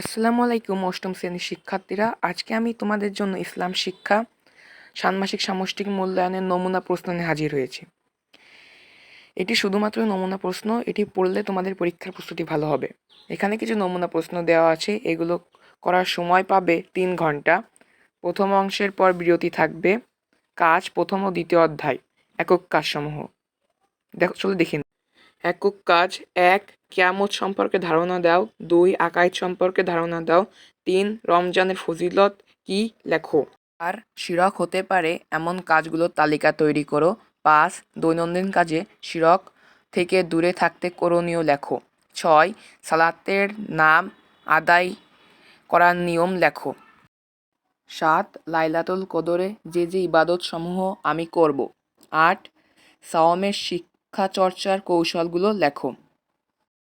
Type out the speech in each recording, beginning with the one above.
আসসালামু আলাইকুম, অষ্টম শ্রেণির শিক্ষার্থীরা। আজকে আমি তোমাদের জন্য ইসলাম শিক্ষা, ষান্মাসিক সামষ্টিক মূল্যায়নের নমুনা প্রশ্ন নিয়ে হাজির হয়েছি। এটি শুধুমাত্র নমুনা প্রশ্ন, এটি পড়লে তোমাদের পরীক্ষার প্রস্তুতি ভালো হবে। এখানে কিছু নমুনা প্রশ্ন দেওয়া আছে, এগুলো করার সময় পাবে তিন ঘণ্টা। প্রথম অংশের পর বিরতি থাকবে। কাজ, প্রথম ও দ্বিতীয় অধ্যায়, একক কাজসমূহ। দেখো, চলো দেখে। একক কাজ এক, কিয়ামত সম্পর্কে ধারণা দাও। দুই, আকাইদ সম্পর্কে ধারণা দাও। তিন, রমজানের ফজিলত কি? লেখো। আর শিরক হতে পারে এমন কাজগুলোর তালিকা তৈরি করো। পাঁচ, দৈনন্দিন কাজে শিরক থেকে দূরে থাকতে করণীয় লেখো। ছয়, সালাতের নাম আদায় করার নিয়ম লেখো। সাত, লাইলাতুল কদরে যে যে ইবাদত সমূহ আমি করব। আট সাওমের শিক্ষা চর্চার কৌশলগুলো লেখো।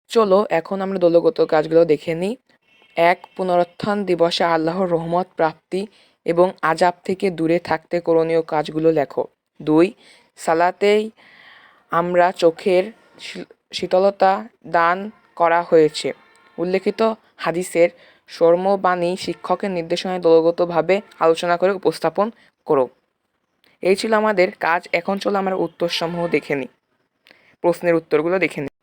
চলো, এখন আমরা দলগত কাজগুলো দেখে নিই। এক, পুনরুত্থান দিবসে আল্লাহর রহমত, প্রাপ্তি এবং আজাব থেকে দূরে থাকতে করণীয় কাজগুলো লেখো। দুই, সালাতেই আমরা চোখের শীতলতা দান করা হয়েছে। উল্লেখিত হাদিসের সর্মবাণী শিক্ষকের নির্দেশনায় দলগতভাবে আলোচনা করে উপস্থাপন করো। এই ছিল আমাদের কাজ। এখন চলো আমরা উত্তরসমূহ দেখে নিই। প্রশ্নের উত্তরগুলো দেখে নিই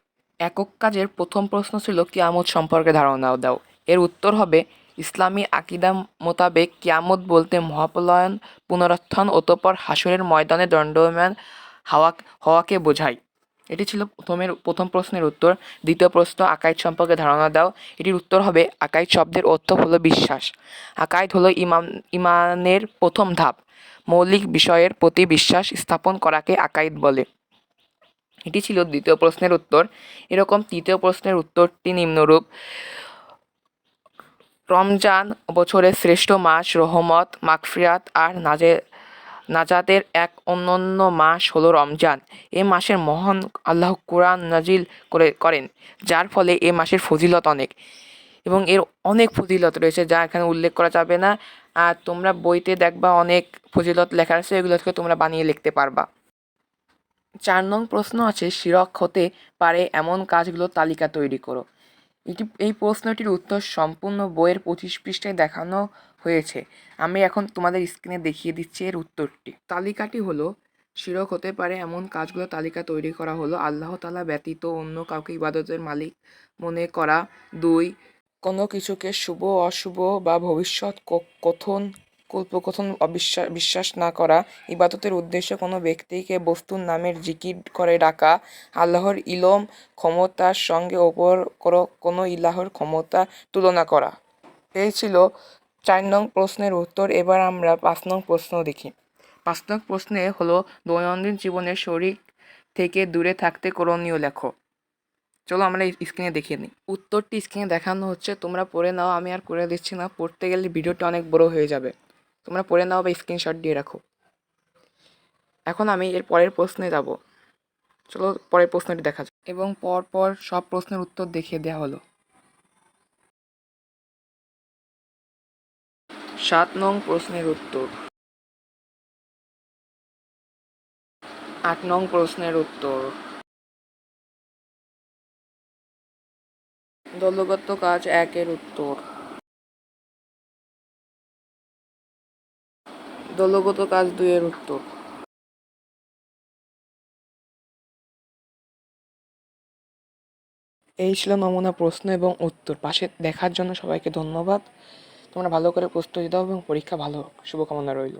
একক কাজের প্রথম প্রশ্ন ছিল কিয়ামত সম্পর্কে ধারণা দাও। এর উত্তর হবে, ইসলামী আকিদা মোতাবেক কিয়ামত বলতে মহাপলয়ন, পুনরুত্থান অতঃপর হাসরের ময়দানে দণ্ডমান হাওয়া, হওয়াকে বোঝায়। এটি ছিল প্রথমের, প্রথম প্রশ্নের উত্তর। দ্বিতীয় প্রশ্ন, আকাইদ সম্পর্কে ধারণা দাও। এটির উত্তর হবে, আকাইদ শব্দের অর্থ হলো বিশ্বাস। আকাইদ হলো ইমাম ইমানের প্রথম ধাপ। মৌলিক বিষয়ের প্রতি বিশ্বাস স্থাপন করাকে আকাইদ বলে। এটি ছিল দ্বিতীয় প্রশ্নের উত্তর। এরকম তৃতীয় প্রশ্নের উত্তরটি নিম্নরূপ। রমজান বছরের শ্রেষ্ঠ মাস রহমত, মাগফিরাত আর নাজে, নাজাতের এক অনন্য মাস হলো রমজান। এ মাসের মহান আল্লাহ কোরআন নাজিল করে, করেন, যার ফলে এ মাসের ফজিলত অনেক। এবং এর অনেক ফজিলত রয়েছে, যা এখানে উল্লেখ করা যাবে না। আর তোমরা বইতে দেখবা অনেক ফজিলত লেখা আছে এগুলো থেকে তোমরা বানিয়ে লিখতে পারবা। চার নং প্রশ্ন আছে, শিরক হতে পারে এমন কাজগুলো তালিকা তৈরি করো। এটি, এই প্রশ্নটির উত্তর সম্পূর্ণ বইয়ের পঁচিশ পৃষ্ঠায় দেখানো হয়েছে। আমি এখন তোমাদের স্ক্রিনে দেখিয়ে দিচ্ছি এর উত্তরটি। তালিকাটি হলো, শিরক হতে পারে এমন কাজগুলো তালিকা তৈরি করা হলো, আল্লাহ তালা ব্যতীত অন্য কাউকে ইবাদতের মালিক মনে করা। দুই, কোনো কিছুকে শুভ, অশুভ বা ভবিষ্যৎ ক- কথন অবিশ্বাস, বিশ্বাস না করা, ইবাদতের উদ্দেশ্যে কোনো ব্যক্তিকে বস্তুর নামের জিকির করে ডাকা, আল্লাহর ইলম ক্ষমতার সঙ্গে ওপর করো, কোনো ইলাহর ক্ষমতা তুলনা করা। এই ছিল চার নং প্রশ্নের উত্তর। এবার আমরা পাঁচ নং প্রশ্ন দেখি। পাঁচ নং প্রশ্নে হলো, দৈনন্দিন জীবনের শরীর থেকে দূরে থাকতে করণীয় লেখো। চলো আমরা স্ক্রিনে দেখিয়ে নিই। উত্তরটি স্ক্রিনে দেখানো হচ্ছে, তোমরা পড়ে নাও, আমি আর করে দিচ্ছি না, পড়তে গেলে ভিডিওটা অনেক বড় হয়ে যাবে। তোমরা পড়ে নাও বা স্ক্রিনশট দিয়ে রাখো। এখন আমি এর পরের প্রশ্নে যাব। চলো পরের প্রশ্নটি দেখা যাক। এবং পর পর সব প্রশ্নের উত্তর দেখিয়ে দেওয়া হলো। সাত নং প্রশ্নের উত্তর। আট নং প্রশ্নের উত্তর। দলগত কাজ একের উত্তর। দলগত কাজ দুইয়ের উত্তর। এই ছিল নমুনা প্রশ্ন এবং উত্তর। পাশে দেখার জন্য সবাইকে ধন্যবাদ। তোমরা ভালো করে প্রস্তুতি দাও এবং পরীক্ষা ভালো হোক। শুভকামনা রইল।